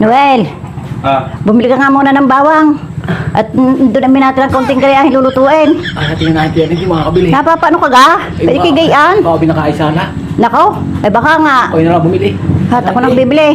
Noel, Ah, bumili ka nga muna ng bawang. At mm, doon namin natin ang konting kalayahin lulutuin. ah, tingnan natin yan, hindi makakabili. Napapano ka ga? Pwede baka- kigayaan. Baka binakaisa na. Nako, ay baka nga. O, yun na lang bumili. Hat ako nang bibili.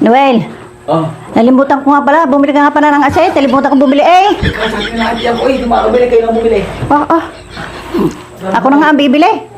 Noel, Oh, nalimutan ko nga pala. Bumili ka nga pala ng aset. Nalimutan ko bumili eh. sabi na natin yan. Uy, hindi makakabili. Kayo lang bumili. Oh, oh. Ako na nga ang bibili.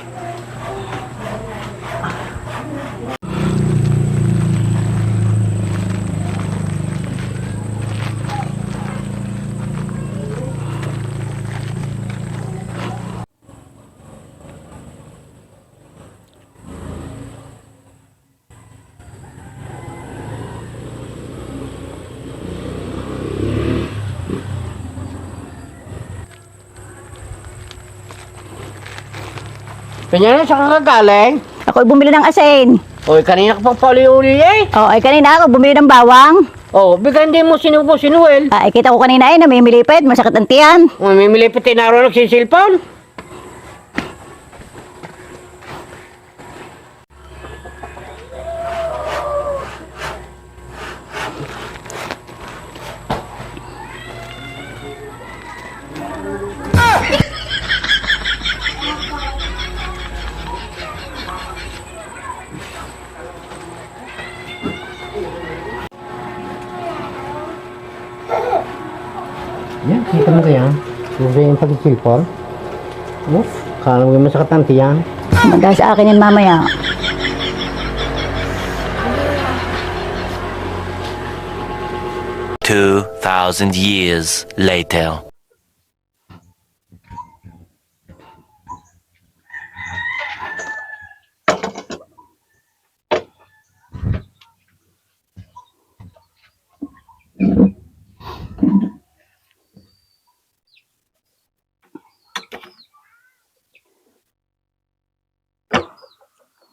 Kanya na, saan ka galing? Ako bumili ng asin. Oy, kanina ka pang pauli-uli eh. Oh, ay kanina ako bumili ng bawang. Oh, bigyan din mo sinubo si Noel. Ah, ay kita ko kanina ay eh. Masakit ang tiyan. Oh, may mili pa tinaro nagsisilpon. Yan, kita mo kaya? Yung yung pagsisilpon? Oh, kala mo yung masakit ang tiyan. Maganda sa akin yan mamaya. Two thousand years later.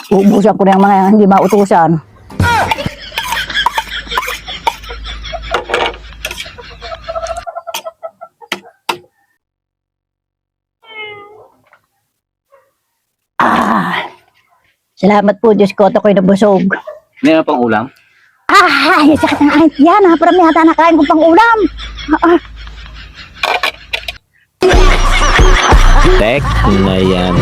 Uubusan ko na yung mga hindi mautusan. Ah, salamat po Diyos ko, ito ko'y nabusog. Meron pang ulam? Ah, ay, sakit ng ahit yan. Ha, parang yata nakain ko pang ulam. Ah, ah. Tek na yan.